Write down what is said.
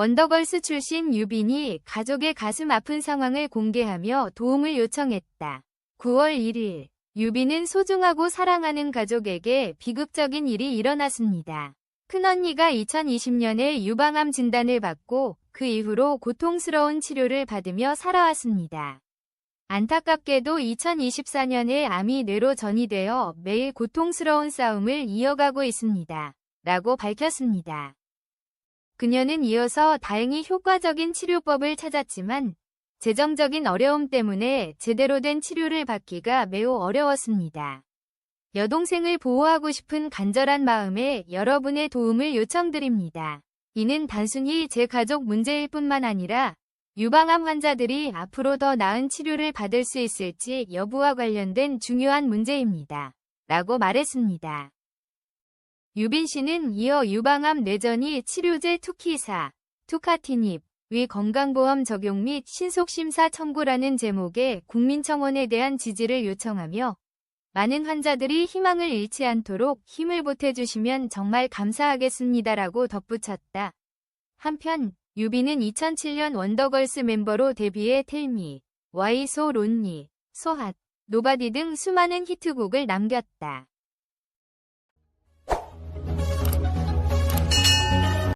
원더걸스 출신 유빈이 가족의 가슴 아픈 상황을 공개하며 도움을 요청했다. 9월 1일 유빈은 소중하고 사랑하는 가족에게 비극적인 일이 일어났습니다. 큰언니가 2020년에 유방암 진단을 받고 그 이후로 고통스러운 치료를 받으며 살아왔습니다. 안타깝게도 2024년에 암이 뇌로 전이되어 매일 고통스러운 싸움을 이어가고 있습니다. 라고 밝혔습니다. 그녀는 이어서 다행히 효과적인 치료법을 찾았지만 재정적인 어려움 때문에 제대로 된 치료를 받기가 매우 어려웠습니다. 여동생을 보호하고 싶은 간절한 마음에 여러분의 도움을 요청드립니다. 이는 단순히 제 가족 문제일 뿐만 아니라 유방암 환자들이 앞으로 더 나은 치료를 받을 수 있을지 여부와 관련된 중요한 문제입니다. 라고 말했습니다. 유빈 씨는 이어 유방암 뇌전이 치료제 투키사, 투카티닙, 위 건강보험 적용 및 신속심사 청구라는 제목의 국민청원에 대한 지지를 요청하며 많은 환자들이 희망을 잃지 않도록 힘을 보태주시면 정말 감사하겠습니다라고 덧붙였다. 한편 유빈은 2007년 원더걸스 멤버로 데뷔해 텔미, 와이 소 론니, 소핫, 노바디 등 수많은 히트곡을 남겼다.